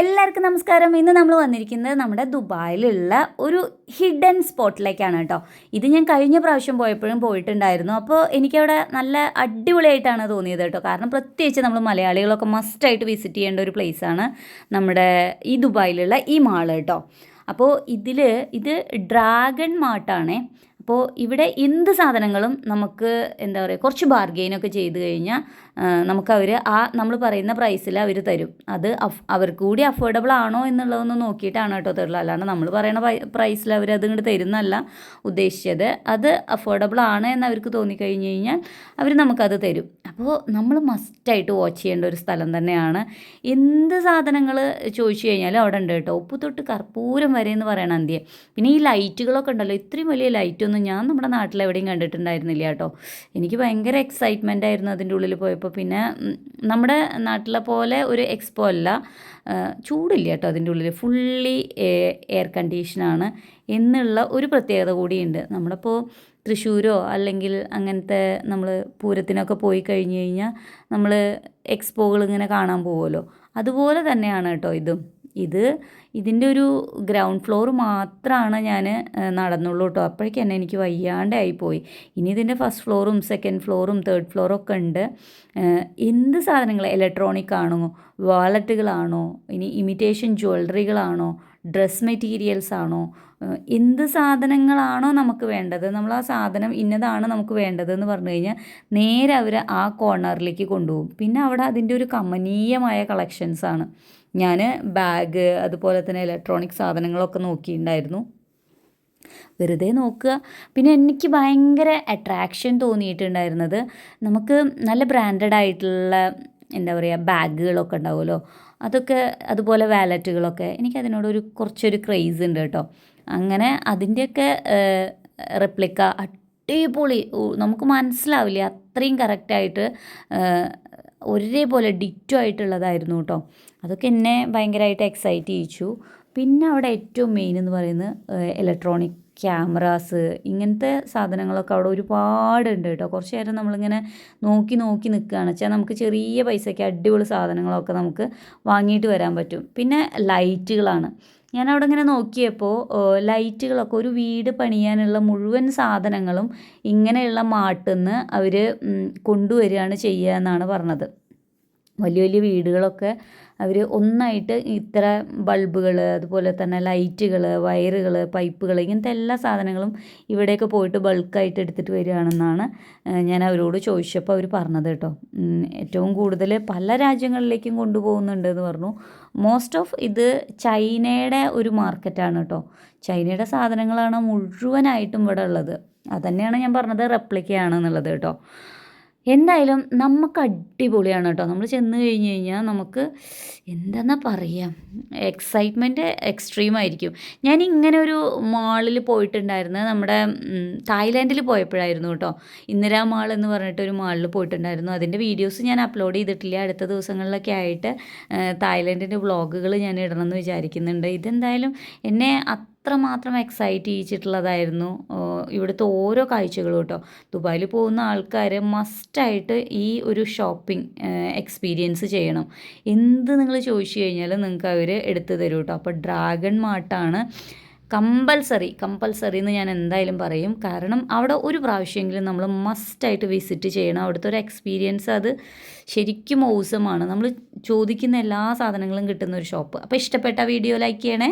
എല്ലാവർക്കും നമസ്കാരം. ഇന്ന് നമ്മൾ വന്നിരിക്കുന്നത് നമ്മുടെ ദുബായിലുള്ള ഒരു ഹിഡൻ സ്പോട്ടിലേക്കാണ് കേട്ടോ. ഇത് ഞാൻ കഴിഞ്ഞ പ്രാവശ്യം പോയപ്പോഴും പോയിട്ടുണ്ടായിരുന്നു. അപ്പോൾ എനിക്കവിടെ നല്ല അടിപൊളിയായിട്ടാണ് തോന്നിയത് കേട്ടോ. കാരണം പ്രത്യേകിച്ച് നമ്മൾ മലയാളികളൊക്കെ മസ്റ്റായിട്ട് വിസിറ്റ് ചെയ്യേണ്ട ഒരു പ്ലേസാണ് നമ്മുടെ ഈ ദുബായിലുള്ള ഈ മാൾ കേട്ടോ. അപ്പോൾ ഇതിൽ ഇത് ഡ്രാഗൺ മാർട്ടാണേ അപ്പോൾ ഇവിടെ എന്ത് സാധനങ്ങളും നമുക്ക് എന്താ പറയുക കുറച്ച് ബാർഗെയിനൊക്കെ ചെയ്ത് കഴിഞ്ഞാൽ നമുക്ക് അവർ ആ നമ്മൾ പറയുന്ന പ്രൈസിൽ അവർ തരും. അത് അവർക്ക് കൂടി അഫോർഡബിൾ ആണോ എന്നുള്ളതൊന്ന് നോക്കിയിട്ടാണ് കേട്ടോ തരുള്ളൂ. അല്ലാണ്ട് നമ്മൾ പറയുന്ന പ്രൈസിൽ അവർ അത് ഇങ്ങോട്ട് തരുന്നല്ല ഉദ്ദേശിച്ചത്. അത് അഫോർഡബിൾ ആണ് എന്ന് അവർക്ക് തോന്നിക്കഴിഞ്ഞ് കഴിഞ്ഞാൽ അവർ നമുക്കത് തരും. അപ്പോൾ നമ്മൾ മസ്റ്റായിട്ട് വാച്ച് ചെയ്യേണ്ട ഒരു സ്ഥലം തന്നെയാണ്. എന്ത് സാധനങ്ങൾ ചോദിച്ചു കഴിഞ്ഞാലും അവിടെ ഉണ്ട് കേട്ടോ. ഉപ്പ് തൊട്ട് കർപ്പൂരം വരെ എന്ന് പറയണം അന്ത്യം. പിന്നെ ഈ ലൈറ്റുകളൊക്കെ ഉണ്ടല്ലോ ഇത്രയും വലിയ ലൈറ്റൊന്നും ഞാൻ നമ്മുടെ നാട്ടിൽ എവിടെയും കണ്ടിട്ടുണ്ടായിരുന്നില്ല കേട്ടോ. എനിക്ക് ഭയങ്കര എക്സൈറ്റ്മെന്റ് ആയിരുന്നു അതിന്റെ ഉള്ളിൽ പോയപ്പോൾ. പിന്നെ നമ്മുടെ നാട്ടിലെ പോലെ ഒരു എക്സ്പോ അല്ല. ചൂടില്ല കേട്ടോ അതിന്റെ ഉള്ളിൽ. ഫുള്ളി എയർ കണ്ടീഷനാണ് എന്നുള്ള ഒരു പ്രത്യേകത കൂടിയുണ്ട്. നമ്മളിപ്പോൾ തൃശ്ശൂരോ അല്ലെങ്കിൽ അങ്ങനത്തെ നമ്മൾ പൂരത്തിനൊക്കെ പോയി കഴിഞ്ഞ് കഴിഞ്ഞാൽ നമ്മൾ എക്സ്പോകൾ ഇങ്ങനെ കാണാൻ പോകുമല്ലോ അതുപോലെ തന്നെയാണ് കേട്ടോ ഇതും. ഇത് ഇതിന്റെ ഒരു ഗ്രൗണ്ട് ഫ്ലോർ മാത്രമാണ് ഞാൻ നടന്നുള്ളൂ കേട്ടോ. അപ്പോഴേക്കും തന്നെ എനിക്ക് വയ്യാണ്ടായി പോയി. ഇനി ഇതിന്റെ ഫസ്റ്റ് ഫ്ലോറും സെക്കൻഡ് ഫ്ലോറും തേർഡ് ഫ്ലോറും ഒക്കെ ഉണ്ട്. എന്ത് സാധനങ്ങൾ ഇലക്ട്രോണിക് ആണോ? വാലറ്റുകളാണോ ഇനി ഇമിറ്റേഷൻ ജ്വല്ലറികളാണോ ഡ്രസ് മെറ്റീരിയൽസ് ആണോ? എന്ത് സാധനങ്ങളാണോ നമുക്ക് വേണ്ടത്? നമ്മൾ ആ സാധനം ഇന്നതാണ് നമുക്ക് വേണ്ടതെന്ന് പറഞ്ഞു കഴിഞ്ഞാൽ നേരെ അവർ ആ കോർണറിലേക്ക് കൊണ്ടുപോകും. പിന്നെ അവിടെ അതിന്റെ ഒരു കമനീയമായ കളക്ഷൻസാണ് ഞാൻ ബാഗ് അതുപോലെ തന്നെ ഇലക്ട്രോണിക് സാധനങ്ങളൊക്കെ നോക്കിയിട്ടുണ്ടായിരുന്നു. വെറുതെ നോക്കുക. പിന്നെ എനിക്ക് ഭയങ്കര അട്രാക്ഷൻ തോന്നിയിട്ടുണ്ടായിരുന്നത് നമുക്ക് നല്ല ബ്രാൻഡഡ് ആയിട്ടുള്ള എന്താ പറയുക ബാഗുകളൊക്കെ ഉണ്ടാവുമല്ലോ. അതൊക്കെ അതുപോലെ വാലറ്റുകളൊക്കെ എനിക്കതിനോടൊരു കുറച്ചൊരു ക്രേസ് ഉണ്ട് കേട്ടോ. അങ്ങനെ അതിന്റെയൊക്കെ റെപ്ലിക്ക അടിപൊളി. നമുക്ക് മനസ്സിലാവില്ല. അത്രയും കറക്റ്റായിട്ട് ഒരേപോലെ ഡിറ്റോ ആയിട്ടുള്ളതായിരുന്നു കേട്ടോ. അതൊക്കെ എന്നെ ഭയങ്കരമായിട്ട് എക്സൈറ്റ് ചെയ്യിച്ചു. പിന്നെ അവിടെ ഏറ്റവും മെയിൻ എന്ന് പറയുന്നത് ഇലക്ട്രോണിക് ക്യാമറാസ് ഇങ്ങനത്തെ സാധനങ്ങളൊക്കെ അവിടെ ഒരുപാടുണ്ട് കേട്ടോ. കുറച്ച് നേരം നമ്മളിങ്ങനെ നോക്കി നോക്കി നിൽക്കുകയാണ്. വെച്ചാൽ നമുക്ക് ചെറിയ പൈസയ്ക്ക് അടിപൊളി സാധനങ്ങളൊക്കെ നമുക്ക് വാങ്ങിയിട്ട് വരാൻ പറ്റും. പിന്നെ ലൈറ്റുകളാണ് ഞാൻ അവിടെ ഇങ്ങനെ നോക്കിയപ്പോൾ ലൈറ്റുകളൊക്കെ ഒരു വീട് പണിയാനുള്ള മുഴുവൻ സാധനങ്ങളും ഇങ്ങനെയുള്ള മാട്ടിൽ നിന്ന് അവർ കൊണ്ടുവരികയാണ് ചെയ്യുക എന്നാണ് പറഞ്ഞത്. വലിയ വലിയ വീടുകളൊക്കെ അവർ ഒന്നായിട്ട് ഇത്ര ബൾബുകൾ അതുപോലെ തന്നെ ലൈറ്റുകൾ വയറുകൾ പൈപ്പുകൾ ഇങ്ങനത്തെ എല്ലാ സാധനങ്ങളും ഇവിടെയൊക്കെ പോയിട്ട് ബൾക്കായിട്ട് എടുത്തിട്ട് വരികയാണെന്നാണ് ഞാൻ അവരോട് ചോദിച്ചപ്പോൾ അവർ പറഞ്ഞത് കേട്ടോ. ഏറ്റവും കൂടുതൽ പല രാജ്യങ്ങളിലേക്കും കൊണ്ടുപോകുന്നുണ്ടെന്ന് പറഞ്ഞു. മോസ്റ്റ് ഓഫ് ഇത് ചൈനയുടെ ഒരു മാർക്കറ്റാണ് കേട്ടോ. ചൈനയുടെ സാധനങ്ങളാണ് മുഴുവനായിട്ടും ഇവിടെ ഉള്ളത്. അതന്നെയാണ് ഞാൻ പറഞ്ഞത് റെപ്ലിക്കയാണെന്നുള്ളത് കേട്ടോ. എന്തായാലും നമുക്ക് അടിപൊളിയാണ് കേട്ടോ. നമ്മൾ ചെന്ന് കഴിഞ്ഞ് കഴിഞ്ഞാൽ നമുക്ക് എന്താണെന്നാ പറയുക എക്സൈറ്റ്മെന്റ് എക്സ്ട്രീം ആയിരിക്കും. ഞാൻ ഇങ്ങനെ ഒരു മാളിൽ പോയിട്ടുണ്ടായിരുന്നു. നമ്മുടെ തായ്ലാൻഡിൽ പോയപ്പോഴായിരുന്നു കേട്ടോ. ഇന്ദിരാ മാൾ എന്ന് പറഞ്ഞിട്ട് ഒരു മാളിൽ പോയിട്ടുണ്ടായിരുന്നു. അതിന്റെ വീഡിയോസ് ഞാൻ അപ്ലോഡ് ചെയ്തിട്ടില്ല. അടുത്ത ദിവസങ്ങളിലൊക്കെ ആയിട്ട് തായ്ലാൻഡിന്റെ വ്ളോഗുകൾ ഞാൻ ഇടണമെന്ന് വിചാരിക്കുന്നുണ്ട്. ഇതെന്തായാലും എന്നെ അത്രമാത്രം എക്സൈറ്റ് ചെയ്യിച്ചിട്ടുള്ളതായിരുന്നു. ഇവിടുത്തെ ഓരോ കാഴ്ചകളും കേട്ടോ. ദുബായിൽ പോകുന്ന ആൾക്കാർ മസ്റ്റായിട്ട് ഈ ഒരു ഷോപ്പിംഗ് എക്സ്പീരിയൻസ് ചെയ്യണം. എന്ത് നിങ്ങൾ ചോദിച്ചു കഴിഞ്ഞാൽ നിങ്ങൾക്ക് അവർ എടുത്തു തരും കേട്ടോ. അപ്പോൾ ഡ്രാഗൺ മാർട്ടാണ് കമ്പൽസറി കമ്പൽസറി എന്ന് ഞാൻ എന്തായാലും പറയും. കാരണം അവിടെ ഒരു പ്രാവശ്യമെങ്കിലും നമ്മൾ മസ്റ്റായിട്ട് വിസിറ്റ് ചെയ്യണം. അവിടുത്തെ ഒരു എക്സ്പീരിയൻസ് അത് ശരിക്കും ഔസമാണ്. നമ്മൾ ചോദിക്കുന്ന എല്ലാ സാധനങ്ങളും കിട്ടുന്ന ഒരു ഷോപ്പ് അപ്പോൾ ഇഷ്ടപ്പെട്ട വീഡിയോ ലൈക്ക് ചെയ്യണേ.